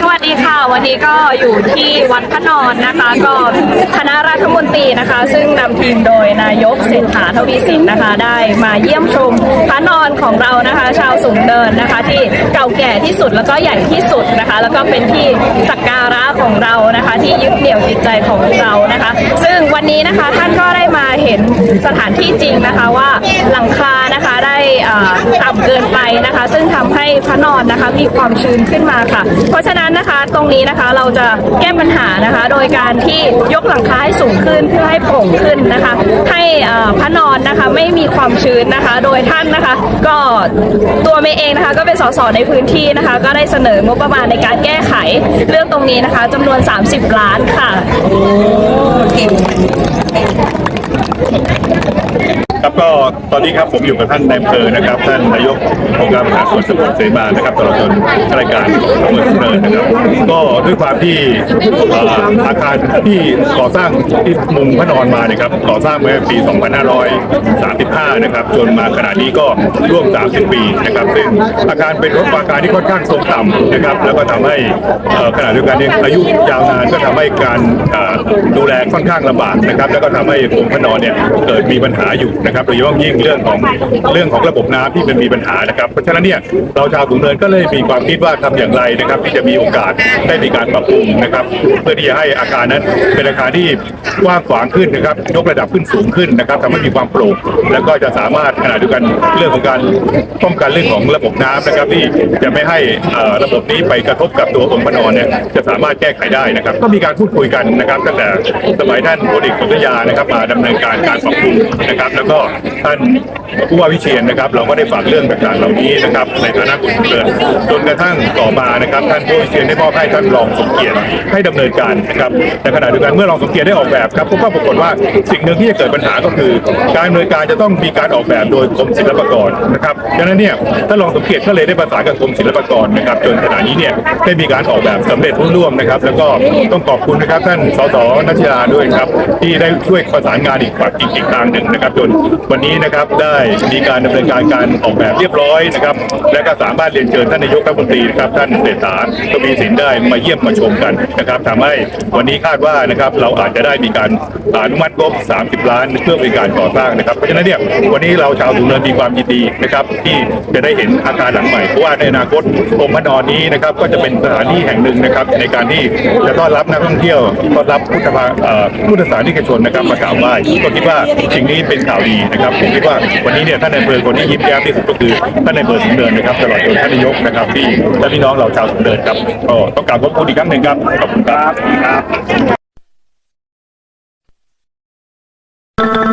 สวัสดีค่ะ วันนี้ก็อยู่ที่วัดพระนอนนะคะ ก็คณะรัฐมนตรีนะคะ ซึ่งนำทีมโดยนายกเศรษฐาทวีสินนะคะ ได้มาเยี่ยมชมพระนอนของเรานะคะ ชาวสูงเดินนะคะ ที่เก่าแก่ที่สุดแล้วก็ใหญ่ที่สุดนะคะ แล้วก็เป็นที่สักการะของเรานะคะ ที่ยึดเหนี่ยวจิตใจของเรานะคะ ซึ่งวันนี้นะคะท่านก็ได้มาเห็นสถานที่จริงนะคะว่าหลังคานะคะได้ ต่ำเกินไปนะคะ ซึ่งทำให้พระนอนนะคะมีความชื้นขึ้นมาค่ะ เพราะฉะนั้นนะคะตรงนี้นะคะเราจะแก้ปัญหานะคะ โดยการที่ยกหลังคาให้สูงขึ้นเพื่อให้โปร่งขึ้นนะคะ ให้พระนอนนะคะไม่มีความชื้นนะคะ โดยท่านนะคะ ก็ตัวเมย์เองนะคะ ก็เป็นสสในพื้นที่นะคะ ก็ได้เสนองบประมาณในการแก้ไขเรื่องตรงนี้นะคะจำนวน 30 ล้านค่ะ ครับก็ตอนนี้ครับผมอยู่กับท่านนายอำเภอนะครับ ท่านนายกองค์การบริหารส่วนตำบลเสมานะครับตลอดจนข้าราชการอำเภอสุนเนินนะครับ ก็ด้วยความที่เอ่ออาคารที่ก่อสร้างที่มุงพระนอนมาเนี่ยครับก่อสร้างเมื่อปี 2535 นะครับ จนมาขณะนี้ก็ร่วม 30 ปีนะครับซึ่งอาคารเป็นรถอาคารที่ค่อนข้างทรงต่ำนะครับ แล้วก็ทำให้เอ่อขณะเดียวกันเนี่ยอายุยาวนานก็ทำให้การเอ่อดูแลค่อนข้างลำบากนะครับ แล้วก็ทำให้องค์พระนอนเนี่ยเกิดมีปัญหาอยู่นะครับครับโดยเฉพาะยิ่งเรื่องของเรื่องของระบบน้ำที่มันมีปัญหานะครับ เพราะฉะนั้นเนี่ยเราชาวถุงเนินก็เลยมีความคิดว่าทำอย่างไรนะครับ ที่จะมีโอกาสได้มีการปรับปรุงนะครับ เพื่อที่จะให้อาคารนั้นเป็นอาคารที่กว้างขวางขึ้นนะครับยกระดับขึ้นสูงขึ้นนะครับทำให้มีความโปร่งแล้วก็จะสามารถขณะเดียวกันเรื่องของการป้องกันเรื่องของระบบน้ำนะครับ ที่จะไม่ให้อ่อระบบนี้ไปกระทบกับตัวองค์พระนอนเนี่ยจะสามารถแก้ไขได้นะครับ ก็มีการพูดคุยกันนะครับ ตั้งแต่สมัยท่านพลเอกสุทยานะครับมาดำเนินการการปรับปรุงนะครับ แล้วก็ท่านผู้ว่าวิเชียนนะครับ เราก็ได้ฝากเรื่องต่างๆเหล่านี้นะครับ ในฐานะคนเดินจนกระทั่งต่อมานะครับท่านผู้ว่าวิเชียนได้มอบให้ท่านรองสมเกียรติให้ดำเนินการนะครับในขณะเดียวกันเมื่อรองสมเกียรติได้ออกแบบครับก็ปรากฏว่าสิ่งหนึ่งที่จะเกิดปัญหาก็คือ การดำเนินการจะต้องมีการออกแบบโดยกรมศิลปากรนะครับดังนั้นเนี่ยท่านรองสมเกียรติก็เลยได้ประสานกับกรมศิลปากรนะครับ จนขณะนี้เนี่ยได้มีการออกแบบสำเร็จรุ่ร่วมนะครับ แล้วก็ต้องขอบคุณนะครับท่านสสนัชยาด้วยครับที่ได้ช่วยประสานงานอีกฝั่งอีกอีกทางหนึ่งนะครับจนวันนี้นะครับได้มีการดำเนินการการออกแบบเรียบร้อยนะครับ และก็สามารถเรียนเชิญท่านนายกรัฐมนตรีนะครับท่านเศรษฐาทวีสินได้มาเยี่ยมมาชมกันนะครับทำให้วันนี้คาดว่านะครับเราอาจจะได้มีการอนุมัติงบ 30 ล้านเพื่อเป็นการก่อสร้างนะครับเพราะฉะนั้นเนี่ยวันนี้เราชาวสูงเนินมีความยินดีนะครับที่จะได้เห็นอาคารหลังใหม่เพราะว่าในอนาคตองค์พระนอนนี้นะครับก็จะเป็นสถานที่แห่งหนึ่งนะครับ ในการที่จะต้อนรับนักท่องเที่ยวต้อนรับพุทธภาเอ่อพุทธศาสนิกชนนะครับมากราบไหว้ก็คิดว่าสิ่งนี้เป็นข่าวดีนะครับผมคิดว่าวันนี้เนี่ยท่านนายอำเภอคนที่ยิ้มแย้มที่สุดก็คือท่านนายอำเภอสมเดินนะครับตลอดจนท่านนายกนะครับที่และพี่น้องเราชาวสมเดินครับก็ต้องกราบขอบคุณอีกครั้งหนึ่งครับขอบคุณครับครับ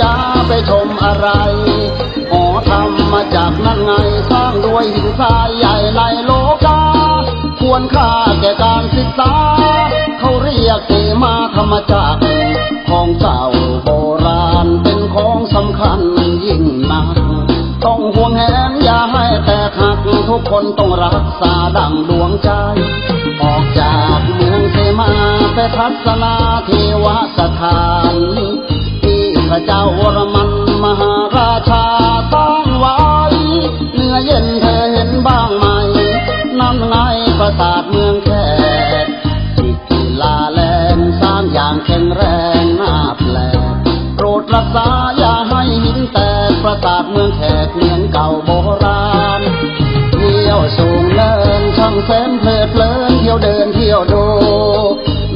จ้าไปชมอะไรหอทำมาจากนั่นไงสร้างด้วยหินทรายใหญ่ในโลกา ควรค่าแก่การศึกษา เขาเรียกเสมาธรรมจักรของเก่าโบราณเป็นของสำคัญยิ่งนักต้องห่วงแหนอย่าให้แตกหักทุกคนต้องรักษาดังดวงใจ ออกจากเมืองเสมาไปทัศนาเทวสถาน เจ้าวรมันมหาราชาสร้างไว้เนื้อเย็นเธอเห็นบ้างไหมนั่นไงปราสาทเมืองแขกที่กีฬาแลนสร้างอย่างแข็งแรงน่าแปลกโปรดรักษาอย่าให้หินแตกปราสาทเมืองแขกเมือนเก่าโบราณเที่ยวสูงเนินช่างแสนเพลิดเพลินเที่ยวเดินเที่ยวดู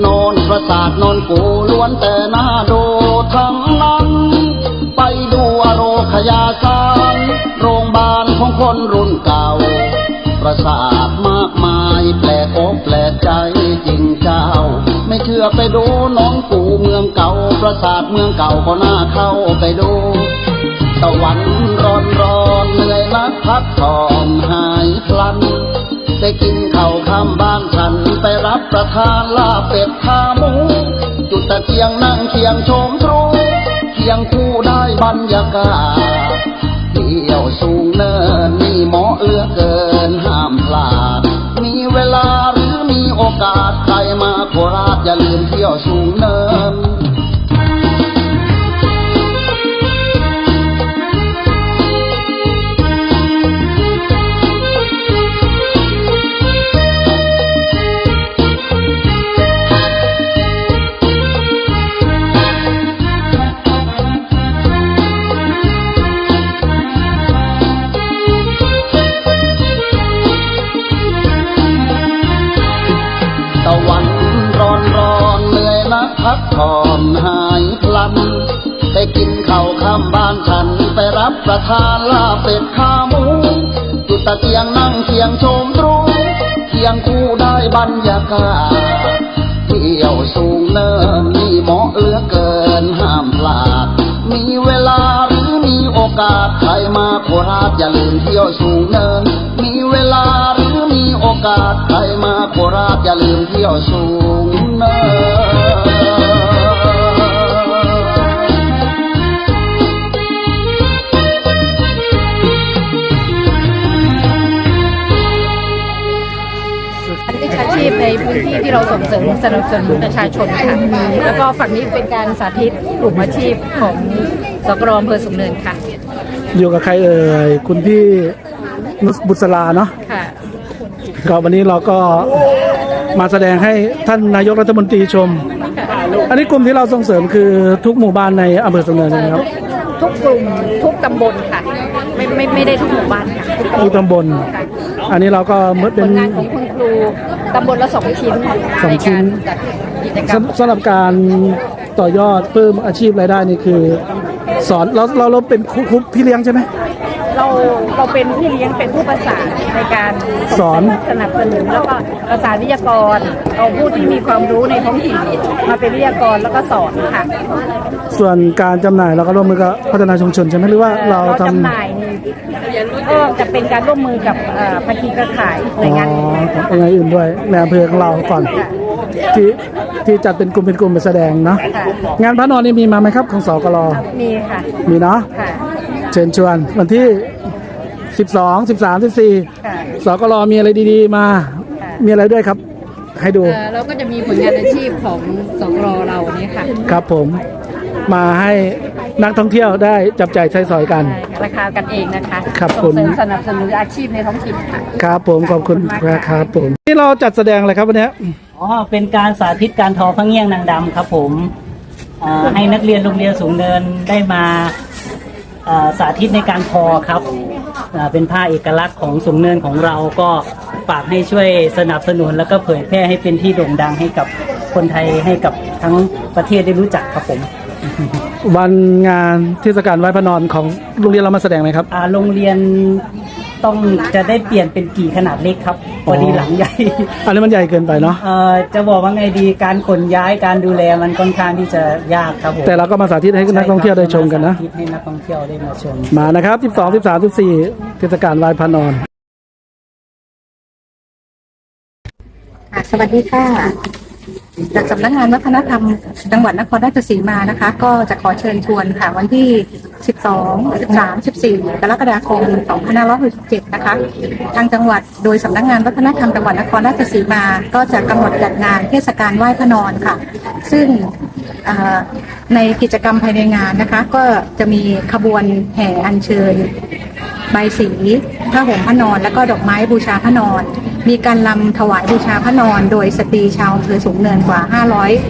นอนประสาทนอนปูล้วนแต่น่าดู ยาสารโรงพยาบาลของคนรุ่นเก่า ประสาทมากมายแปลกอกแปลกใจจริงเจ้า ไม่เชื่อไปดูน้องปู่เมืองเก่า ประสาทเมืองเก่าก็น่าเข้าไปดูตะวันร้อนร้อนเหนื่อยนักพักผ่อนหายพลันได้กินข้าวข้ามบ้านฉันไปรับประทานลาบเป็ดขาหมูจุดตะเกียงนั่งเคียงชมทรู ยังคู่ได้บรรยากาศเที่ยวสูงเนินนี่หมอเอื้อเกิน ไปรับประทานลาเป็ดขาหมูจุดตะเกียงนั่งเคียงชมตรูเคียงคู่ได้บรรยากาศเที่ยวสูงเนินนี่เหมาะเหลือเกินห้ามพลาด มีเวลาหรือมีโอกาสใครมาโคราชอย่าลืมเที่ยวสูงเนิน มีเวลาหรือมีโอกาสใครมาโคราชอย่าลืมเที่ยวสูงเนิน ชาชีพในพื้นที่ที่เราส่งเสริมสนับสนุนประชาชนค่ะ แล้วก็ฝั่งนี้เป็นการสาธิตกลุ่มอาชีพของสกรอำเภอสูงเนินค่ะ อยู่กับใครเอ่ยคุณพี่นุชบุษราเนาะค่ะก็วันนี้เราก็มาแสดงให้ท่านนายกรัฐมนตรีชม อันนี้กลุ่มที่เราส่งเสริมคือทุกหมู่บ้านในอำเภอสุนเนินใช่ไหมครับ ทุกกลุ่มทุกตำบลค่ะ ไม่ไม่ไม่ได้ทุกหมู่บ้านค่ะทุกทุกตำบลค่ะอันนี้เราก็เหมือนผเป็น ลงานของคุณครู ตำบลละสองชิ้นสองชิ้นในการจัดกิจกรรม สำสำหรับการต่อยอดเพิ่มอาชีพรายได้นี่คือ สอนเราเราเราเป็นครูครูพี่เลี้ยงใช่ไหม เราเราเป็นพี่เลี้ยงเป็นผู้ประสานในการสอน สนับสนุนแล้วก็ประสานวิทยากรเอาผู้ที่มีความรู้ในท้องถิ่นมาเป็นวิทยากรแล้วก็สอนค่ะส่วนการจำหน่ายเราก็ร่วมมือกับพัฒนาชุมชนใช่ไหมหรือว่าเราเราทำ จำหน่ายนี่ ก็จะเป็นการร่วมมือกับเอ่อภาคีเครือข่ายหน่วยงานอื่นของหน่วยงานอื่นด้วยในอำเภอของเราก่อนที่ที่จัดเป็นกลุ่มเป็นกลุ่มไปแสดงเนาะค่ะงานพระนอนนี่มีมาไหมครับของสกลมีค่ะมีเนาะค่ะเชิญชวนวันที่ 12 13 14ค่ะสกลมีอะไรดีๆ มาค่ะมีอะไรด้วยครับ ให้ดูเอ่อเราก็จะมีผลงานอาชีพของสกรเราเนี่ยค่ะ ครับผมมาให้ นักท่องเที่ยวได้จับจ่ายใช้สอยกันใช่ราคากันเองนะคะครับส่งผมเสริมสนับสนุนอาชีพในท้องถิ่นค่ะ ครับผมขอบคุณขอบคุณมากคค่ะรับผมนี่เราจัดแสดงอะไรครับวันเนี้ยอ๋อ เป็นการสาธิตการทอพระเงี่ยงนางดำครับผมอ่าให้นักเรียนโรงเรียนสูงเนินได้มาอ่าสาธิตในการทอครับอ่าเป็นผ้าเอกลักษณ์ของสูงเนินของเราก็ฝากให้ช่วยสนับสนุน แล้วก็เผยแพร่ให้เป็นที่โด่งดังให้กับคนไทยให้กับทั้งประเทศได้รู้จักครับผม วันงานเทศกาลไหว้พระนอนของโรงเรียนเรามาแสดงไหมครับ อ่าโรงเรียนต้องจะได้เปลี่ยนเป็นกี่ขนาดเล็กครับพอดีหลังใหญ่ อันนี้มันใหญ่เกินไปเนาะเอ่อจะบอกว่าไงดีการขนย้ายการดูแลมันค่อนข้างที่จะยากครับผมแต่เราก็มาสาธิตให้นักท่องเที่ยวได้ชมกันนะใช่ครับให้นักท่องเที่ยวได้มาชม มานะครับ 12 13 14 เทศกาลไหว้พระนอน ค่ะสวัสดีค่ะ จากสำนักงานวัฒนธรรมจังหวัดนครราชสีมานะคะ ก็จะขอเชิญชวนค่ะ วันที่ 12 13 14 กรกฎาคม 2567 นะคะ ทางจังหวัดโดยสำนักงานวัฒนธรรมจังหวัดนครราชสีมา ก็จะกำหนดจัดงานเทศกาลไหว้พระนอนค่ะ ซึ่งในกิจกรรมภายในงานนะคะ ก็จะมีขบวนแห่อัญเชิญใบสีผ้าห่มพระนอน และก็ดอกไม้บูชาพระนอน มีการลำถวายบูชาพระนอน โดยสตรีชาวอำเภอสูงเนินกว่า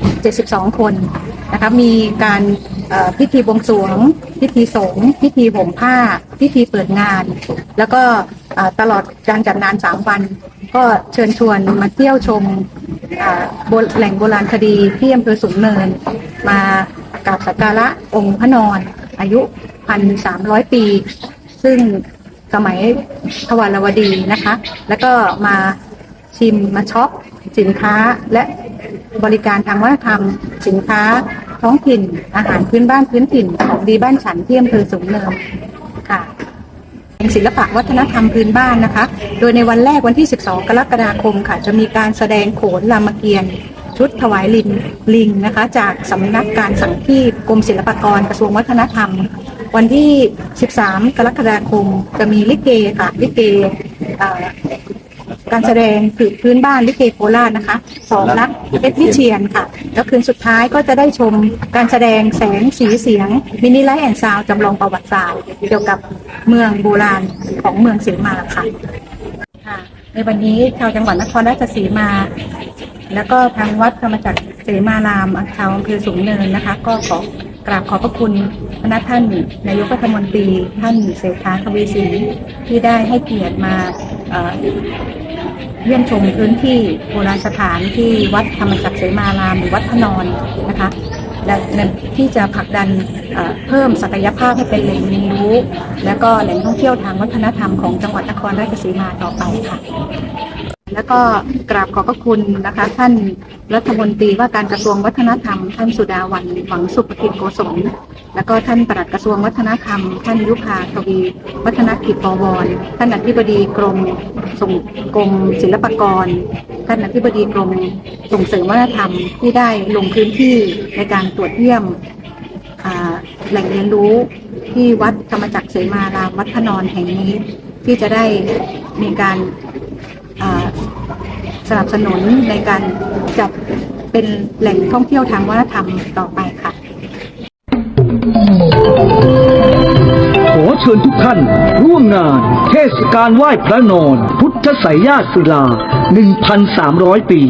572 คนนะคะมีการพิธีบวงสรวง พิธีสงฆ์พิธีห่มผ้า พิธีเปิดงาน แล้วก็ตลอดการจัดงาน 3 วัน ก็เชิญชวนมาเที่ยวชมแหล่งโบราณคดีที่อำเภอสูงเนิน มากราบสักการะองค์พระนอน อายุ 1,300 ปี ซึ่ง สมัยทวารวดีนะคะ แล้วก็มาชิมมาช็อปสินค้าและบริการทางวัฒนธรรม สินค้าท้องถิ่น อาหารพื้นบ้านพื้นถิ่นของดีบ้านฉันที่อำเภอสูงเนินค่ะเป็นศิลปะวัฒนธรรมพื้นบ้านนะคะ โดยในวันแรกวันที่ 12 กรกฎาคมค่ะ จะมีการแสดงโขนรามเกียรติ์ชุดถวายลิงลิงนะคะ จากสำนักการสังคีตกรมศิลปากรกระทรวงวัฒนธรรม วันที่ 13 กรกฎาคมจะมีลิเกค่ะ ลิเกเอ่อการแสดงผืพื้นบ้านลิเกโคราชนะคะสองนักเพชรวิเชียนค่ะ แล้วคืนสุดท้ายก็จะได้ชมการแสดงแสงสีเสียง มินิไลท์แอนด์ซาวจำลองประวัติศาสตร์เกี่ยวกับเมืองโบราณของเมืองเสียมาค่ะค่ะ ในวันนี้ชาวจังหวัดนครราชสีมา แล้วก็ทางวัดธรรมจักรเสมารามชาวอำเภอสูงเนินนะคะ ก็ขอกราบขอบพระคุณ พระท่านนายกรัฐมนตรีท่านเศรษฐาทวีสินที่ได้ให้เกียรติมาเยี่ยมชมพื้นที่โบราณสถานที่วัดธรรมจักรเสมารามหรือวัดพนอนนะคะและที่จะผลักดันเอ่อเพิ่มศักยภาพให้เป็นแหล่งเรียนรู้ และก็แหล่งท่องเที่ยวทางวัฒนธรรมของจังหวัดนครราชสีมาต่อไปค่ะ แล้วก็กราบขอบพระคุณนะคะ ท่านรัฐมนตรีว่าการกระทรวงวัฒนธรรม ท่านสุดาวันหวังสุภกิจโกศลแล้วก็ท่านปลัดกระทรวงวัฒนธรรม ท่านยุพาทวี วัฒนกิจปวร ท่านอธิบดีกรมส่งกรมศิลปากร ท่านอธิบดีกรมส่งเสริมวัฒนธรรมที่ได้ลงพื้นที่ในการตรวจเยี่ยมแหล่งเรียนรู้ที่วัดธรรมจักรเสมารามวัดพนอนแห่งนี้ที่จะได้มีการ สนับสนุนในการจัดเป็นแหล่งท่องเที่ยวทางวัฒนธรรมต่อไปค่ะ ขอเชิญทุกท่าน ร่วมงาน เทศกาลไหว้พระนอน พุทธไสยญาติศิลา 1,300 ปี